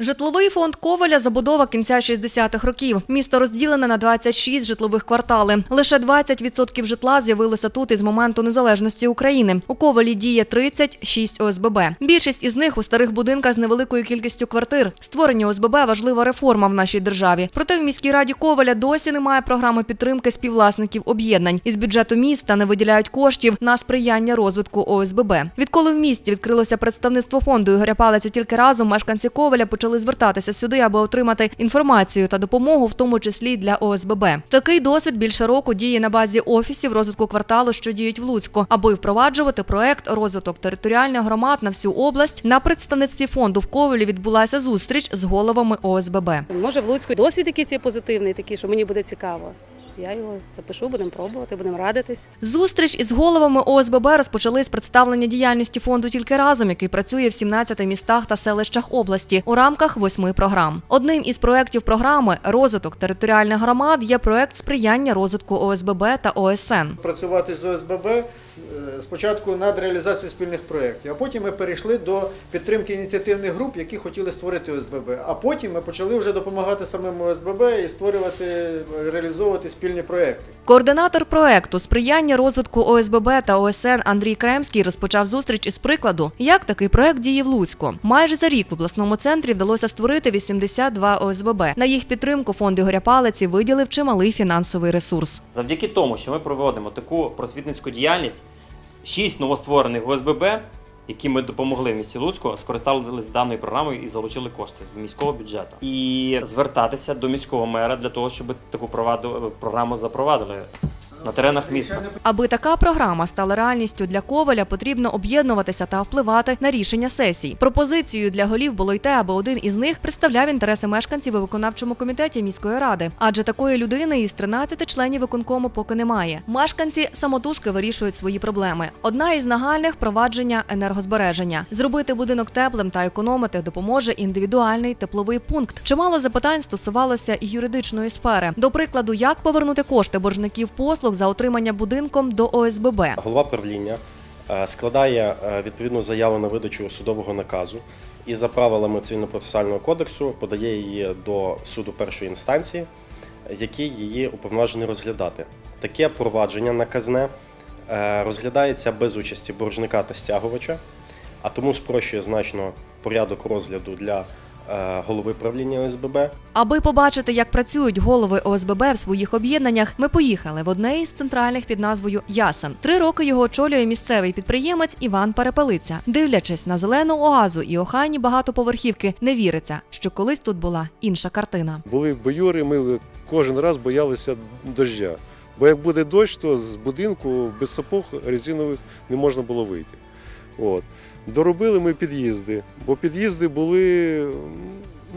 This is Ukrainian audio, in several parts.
Житловий фонд Коваля забудова кінця 60-х років. Місто розділене на 26 житлових квартали. Лише 20% житла з'явилося тут із моменту незалежності України. У Ковалі діє 36 ОСББ. Більшість із них у старих будинках з невеликою кількістю квартир. Створення ОСББ важлива реформа в нашій державі. Проте в міській раді Коваля досі немає програми підтримки співвласників об'єднань. Із бюджету міста не виділяють коштів на сприяння розвитку ОСББ. Відколи в місті відкрилося представництво фонду Ігоря Палиця тільки разом, мешканці Коваля почали звертатися сюди, аби отримати інформацію та допомогу, в тому числі для ОСББ. Такий досвід більше року діє на базі офісів розвитку кварталу, що діють в Луцьку, аби впроваджувати проект розвиток територіальних громад на всю область. На представництві фонду в Ковелі відбулася зустріч з головами ОСББ. Може, в Луцьку досвід якийсь є позитивний, такий, що мені буде цікаво. Я його запишу, будемо пробувати, будемо радитись. Зустріч із головами ОСББ розпочали з представлення діяльності фонду тільки разом, який працює в 17 містах та селищах області у рамках восьми програм. Одним із проєктів програми розвиток територіальних громад є проєкт сприяння розвитку ОСББ та ОСН. працювати з ОСББ спочатку над реалізацією спільних проєктів, а потім ми перейшли до підтримки ініціативних груп, які хотіли створити ОСББ. А потім ми почали вже допомагати самим ОСББ і створювати, реалізовувати спільні проєкти. Координатор проекту сприяння розвитку ОСББ та ОСН Андрій Кремський розпочав зустріч із прикладу, як такий проект діє в Луцьку. Майже за рік в обласному центрі вдалося створити 82 ОСББ. На їх підтримку фонд Ігоря Палиці виділив чималий фінансовий ресурс. Завдяки тому, що ми проводимо таку просвітницьку діяльність, шість новостворених ОСББ, які ми допомогли в місті Луцьку, скористалися даною програмою і залучили кошти з міського бюджету. І звертатися до міського мера для того, щоб таку програму запровадили на теренах міста. Аби така програма стала реальністю для Коваля, потрібно об'єднуватися та впливати на рішення сесій. Пропозицією для голів було й те, аби один із них представляв інтереси мешканців у виконавчому комітеті міської ради. Адже такої людини із 13 членів виконкому поки немає. Мешканці самотужки вирішують свої проблеми. Одна із нагальних впровадження енергозбереження. Зробити будинок теплим та економити допоможе індивідуальний тепловий пункт. Чимало запитань стосувалося і юридичної сфери. До прикладу, як повернути кошти боржників послуг за отримання будинком до ОСББ. Голова правління е, складає е, відповідну заяву на видачу судового наказу і за правилами цивільно-процесуального кодексу подає її до суду першої інстанції, який її уповноважений розглядати. Таке провадження наказне е, розглядається без участі боржника та стягувача, а тому спрощує значно порядок розгляду для голови правління ОСББ. Аби побачити, як працюють голови ОСББ в своїх об'єднаннях, ми поїхали в одне із центральних під назвою Ясен. Три роки його очолює місцевий підприємець Іван Перепелиця. Дивлячись на зелену оазу і охайні багатоповерхівки, не віриться, що колись тут була інша картина. Були баюри, ми кожен раз боялися дождя. Бо як буде дощ, то з будинку без сапог резинових не можна було вийти. От. Доробили ми під'їзди, бо під'їзди були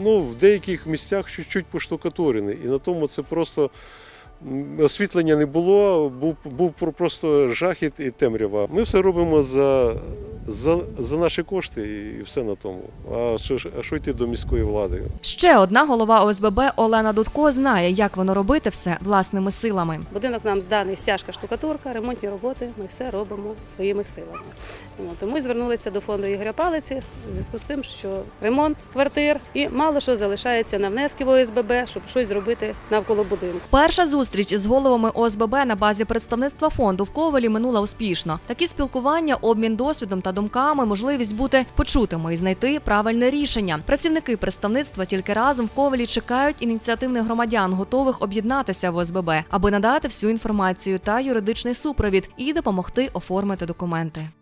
ну, в деяких місцях чуть-чуть поштукатурені. І на тому це просто освітлення не було, був, був просто жахіт і темрява. Ми все робимо за, за, за наші кошти і все на тому. А що, ж- а що йти до міської влади? Ще одна голова ОСББ Олена Дудко знає, як воно робити все власними силами. Будинок нам зданий стяжка штукатурка, ремонтні роботи. Ми все робимо своїми силами. Тому і звернулися до фонду Ігоря Палиці в зв'язку з тим, що ремонт квартир і мало що залишається на внески в ОСББ, щоб щось зробити навколо будинку. Перша зустріч із головами ОСББ на базі представництва фонду в Ковалі минула успішно. Такі спілкування, обмін досвідом та думками, можливість бути почутими і знайти правильне рішення. Працівники представництва тільки разом в Ковалі чекають ініціативних громадян, готових об'єднатися в ОСББ, аби надати всю інформацію та юридичний супровід і допомогти оформити документи.